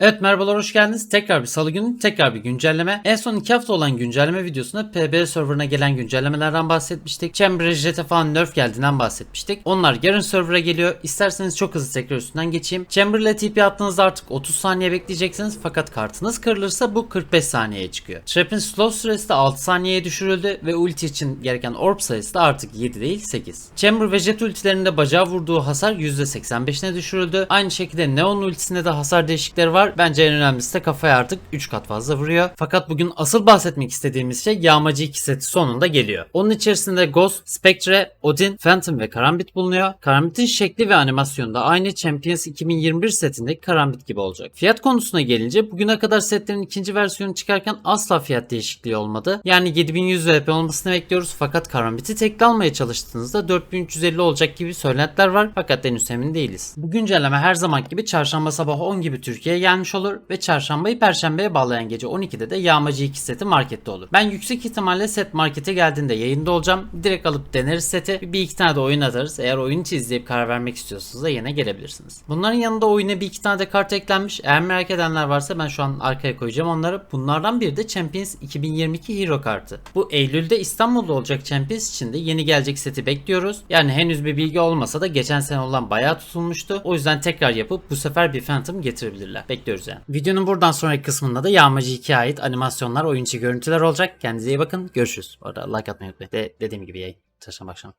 Evet merhabalar hoş geldiniz. Tekrar bir salı günü tekrar bir güncelleme. En son 2 hafta olan güncelleme videosunda PB serverına gelen güncellemelerden bahsetmiştik. Chamber'a jete falan nerf geldiğinden bahsetmiştik. Onlar yarın server'a geliyor. İsterseniz çok hızlı tekrar üstünden geçeyim. Chamber ile TP attığınızda artık 30 saniye bekleyeceksiniz. Fakat kartınız kırılırsa bu 45 saniyeye çıkıyor. Trap'in slow süresi de 6 saniyeye düşürüldü ve ulti için gereken orb sayısı da artık 7 değil 8. Chamber ve jet ultilerinde bacağı vurduğu hasar %85'ine düşürüldü. Aynı şekilde Neon ultisinde de hasar değişiklikleri var. Bence en önemlisi de kafaya artık 3 kat fazla vuruyor. Fakat bugün asıl bahsetmek istediğimiz şey Yağmacı 2 seti sonunda geliyor. Onun içerisinde Ghost, Spectre, Odin, Phantom ve Karambit bulunuyor. Karambit'in şekli ve animasyonu da aynı Champions 2021 setindeki Karambit gibi olacak. Fiyat konusuna gelince bugüne kadar setlerin ikinci versiyonu çıkarken asla fiyat değişikliği olmadı. Yani 7100 VP olmasını bekliyoruz fakat Karambit'i tekli almaya çalıştığınızda 4350 olacak gibi söylentiler var fakat henüz emin değiliz. Bu güncelleme her zaman gibi çarşamba sabah 10 gibi Türkiye'ye gelmiş olur ve çarşambayı perşembeye bağlayan gece 12'de de Yağmacı 2 seti markette olur. Ben yüksek ihtimalle set markete geldiğinde yayında olacağım. Direkt alıp deneriz seti. Bir iki tane de oyun atarız. Eğer oyun içi izleyip karar vermek istiyorsanız da yine gelebilirsiniz. Bunların yanında oyuna bir iki tane de kart eklenmiş. Eğer merak edenler varsa ben şu an arkaya koyacağım onları. Bunlardan biri de Champions 2022 Hero kartı. Bu Eylül'de İstanbul'da olacak Champions için de yeni gelecek seti bekliyoruz. Yani henüz bir bilgi olmasa da geçen sene olan bayağı tutulmuştu. O yüzden tekrar yapıp bu sefer bir Phantom getirebilirler. Bekliyoruz yani. Videonun buradan sonraki kısmında da Yağmacı 2'ye ait animasyonlar, oyuncu görüntüler olacak. Kendinize iyi bakın. Görüşürüz. Bu arada like atmayı unutmayın. De dediğim gibi yayın. Çarşamba akşam.